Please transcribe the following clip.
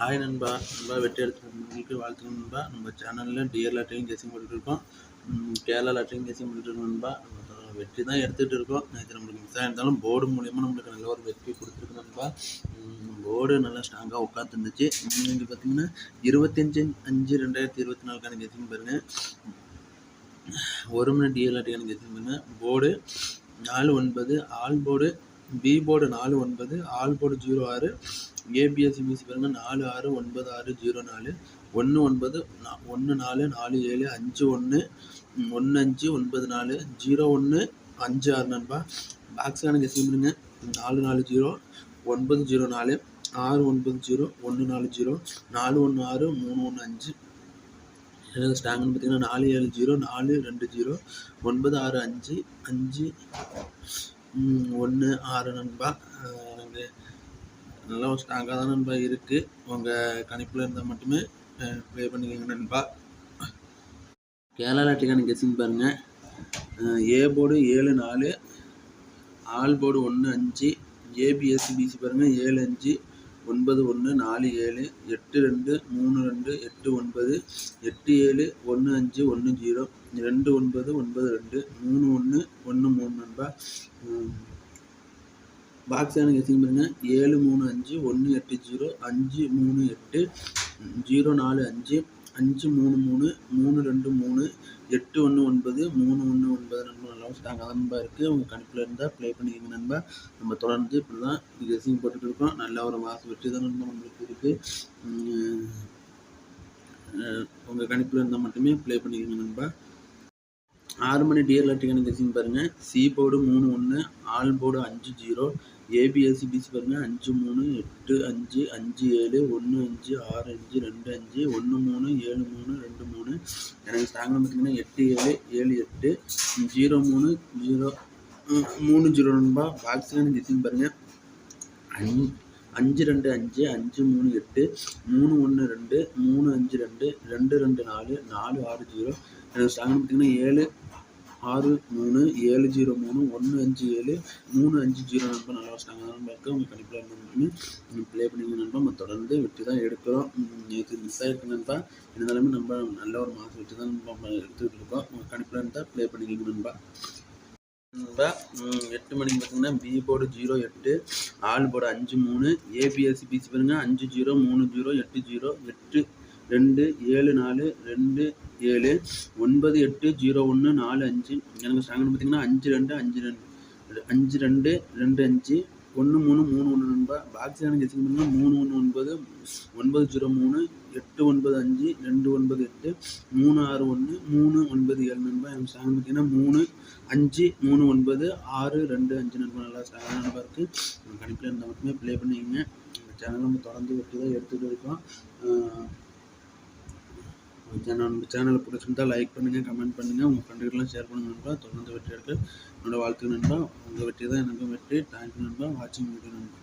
Hi நண்பா. நண்பா வெற்றி எடுத்து வாழ்த்து நண்பா. நம்ம சேனலில் டிஎல் லாட்ரியும் கேசிங் போட்டுட்டு இருக்கோம். கேரளா லாட்ரியும் கேசிங் போட்டுட்டு இருக்கோம் நண்பா. வெற்றி தான் எடுத்துகிட்டு இருக்கோம். நேற்று நம்மளுக்கு மிஸ் ஆகிருந்தாலும் போர்டு மூலியமாக நம்மளுக்கு நல்ல ஒரு வெற்றி கொடுத்துருக்கு நண்பா. போர்டு நல்லா ஸ்ட்ராங்காக உட்காந்துருந்துச்சு இங்கே பார்த்தீங்கன்னா இருபத்தஞ்சு அஞ்சு ரெண்டாயிரத்தி இருபத்தி நாலுக்கான கேசிங் பாருங்கள் ஒரு மணி டிஎல் லாட்ரிக்கான கேசிங் பாருங்கள் போர்டு நாலு ஒன்பது ஆல் போர்டு பி போர்டு நாலு ஒன்பது ஆல் போர்டு ஜீரோ ஆறு ஏபிஎஸ்சி பிசி பாருங்க நாலு ஆறு ஒன்பது ஆறு ஜீரோ நாலு. ஒன்று ஒன்பது ஒன்று நாலு நாலு ஏழு அஞ்சு ஒன்று ஒன்று அஞ்சு ஒன்பது நாலு ஜீரோ ஒன்று அஞ்சு ஆறு நண்பா. பாக்ஸான கெஸ்டிங் பண்ணுங்க நாலு நாலு ஜீரோ ஒன்பது ஜீரோ நாலு ஆறு ஒன்பது ஜீரோ ஒன்று நாலு ஜீரோ நாலு ஒன்று ஆறு மூணு ஒன்று அஞ்சு. எனக்கு ஸ்டாங்னு பார்த்தீங்கன்னா நாலு ஏழு ஜீரோ நாலு ரெண்டு ஜீரோ ஒன்பது ஆறு அஞ்சு அஞ்சு ஒன்று ஆறு நண்பா. எனக்கு நல்லா ஒரு ஸ்ட்ராங்காக தான் நண்பா இருக்குது உங்கள் கணிப்பில் இருந்தால் மட்டுமே ப்ளே பண்ணிக்கோங்க நண்பா. கேரளா டிக்கெட் கெஸ்ஸிங் பாருங்கள் ஏ போர்டு ஏழு நாலு. ஆல் போர்டு ஒன்று அஞ்சு. ஏபிஎஸ்சி பிசி பாருங்கள் ஏழு அஞ்சு. ஒன்பது ஒன்று நாலு ஏழு எட்டு ரெண்டு மூணு ரெண்டு எட்டு ஒன்பது எட்டு ஏழு ஒன்று அஞ்சு ஒன்று ஜீரோ ரெண்டு ஒன்பது ஒன்பது ரெண்டு மூணு ஒன்று ஒன்று மூணு நண்பா. பாக்ஸ் எனக்கு கெஸ்ஸிங் பண்ணுங்கள் ஏழு மூணு அஞ்சு ஒன்று எட்டு ஜீரோ அஞ்சு மூணு எட்டு ஜீரோ நாலு அஞ்சு அஞ்சு மூணு மூணு மூணு ரெண்டு மூணு எட்டு ஒன்று ஒன்பது மூணு ஒன்று ஒன்பது நண்பா நல்லா ஸ்ட்ராங்காக தான் நண்பா இருக்குது உங்கள் கணிப்பில் இருந்தால் ப்ளே பண்ணிக்கோங்க நண்பா. நம்ம தொடர்ந்து இப்படி தான் கெஸ்ஸிங் போட்டுட்டு இருக்கோம். நல்ல ஒரு மாதம் வெற்றி தான் நண்பா நம்மளுக்கு இருக்குது உங்கள் கணிப்பில் இருந்தால் மட்டுமே ப்ளே பண்ணிக்கோங்க நண்பா. ஆறு மணி டிஎல் லாட்டிக்கான கெஸ்ஸிங் பாருங்கள் சி போர்டு மூணு ஒன்று ஆல் போர்டு அஞ்சு ஜீரோ ஏபிஎஸ்சி பிசி பாருங்கள் அஞ்சு மூணு எட்டு அஞ்சு அஞ்சு ஏழு ஒன்று அஞ்சு ஆறு அஞ்சு ரெண்டு அஞ்சு ஒன்று மூணு ஏழு மூணு ரெண்டு மூணு. எனக்கு ஸ்ட்ராங்காக பார்த்தீங்கன்னா எட்டு ஏழு ஏழு எட்டு ஜீரோ மூணு ஜீரோ மூணு ஜீரோ ரெண்டுபா பாக்ஸில் கெஸ்ஸிங் பாருங்கள் அஞ்சு அஞ்சு ரெண்டு அஞ்சு அஞ்சு மூணு எட்டு மூணு ஒன்று ரெண்டு மூணு அஞ்சு ரெண்டு ரெண்டு ரெண்டு நாலு நாலு ஆறு ஜீரோ. எனக்கு ஸ்ட்ராங் பார்த்தீங்கன்னா ஏழு ஆறு மூணு ஏழு ஜீரோ மூணு ஒன்று அஞ்சு ஏழு மூணு அஞ்சு ஜீரோ நண்பர் நல்லா வச்சிட்டாங்க தான் அவங்க கண்டிப்பாக உங்கள் ப்ளே பண்ணிங்க நண்பா நம்ம தொடர்ந்து வெற்றி தான் எடுக்கிறோம் நேற்று மிஸ் ஆகிருக்கு நண்பா. இருந்தாலுமே நம்ம நல்ல ஒரு மாதம் வெற்றி தான் நம்ம எடுத்துக்கிட்டு இருக்கோம். உங்கள் கண்டிப்பாக இருந்தால் ப்ளே பண்ணிக்கிங்க நண்பா. நண்பா எட்டு மணிக்கு பார்த்தீங்கன்னா பி போர்டு ஜீரோ எட்டு ஆல் போர்டு அஞ்சு மூணு ஏபிஎஸ்சி பிசி பாருங்கள் அஞ்சு ஜீரோ மூணு ஜீரோ எட்டு ஜீரோ எட்டு ரெண்டு ஏழு நாலு ரெண்டு ஏழு ஒன்பது எட்டு ஜீரோ ஒன்று நாலு அஞ்சு. எனக்கு ஸ்ட்ராங்னு பார்த்தீங்கன்னா அஞ்சு ரெண்டு அஞ்சு ரெண்டு. அஞ்சு ரெண்டு ரெண்டு அஞ்சு ஒன்று மூணு மூணு ஒன்று நண்பா பாக்ஸ் எனக்கு வச்சுக்க மூணு ஒன்று ஒன்பது ஒன்பது ஜீரோ மூணு எட்டு ஒன்பது அஞ்சு ரெண்டு ஒன்பது எட்டு மூணு ஆறு ஒன்று மூணு ஒன்பது ஏழு நண்பா. எனக்கு ஸ்ட்ராங் பார்த்தீங்கன்னா மூணு அஞ்சு மூணு ஒன்பது ஆறு ரெண்டு அஞ்சு நண்பா. நல்லா ஸ்ட்ராங்காக நண்பா இருக்குது கணிப்பில் இருந்தால் மட்டுமே ப்ளே பண்ணிக்கங்க. சேனல் நம்ம தொடர்ந்து வெட்டி தான் எடுத்துகிட்டு இருக்கோம். சேனல் சேனலை பிடிச்சிருந்தா லைக் பண்ணுங்கள் கமெண்ட் பண்ணுங்கள் உங்கள் ஃப்ரெண்டுக்கெல்லாம் ஷேர் பண்ணுங்கள் நண்பா. தொடர்ந்து வெற்றி எடுக்க என்னோடய வாழ்த்து நண்பா. உங்கள் வெற்றி தான் எனக்கும் வெற்றி. தேங்க்யூ நண்பா. வாட்சிங் வீடியோ நண்பா.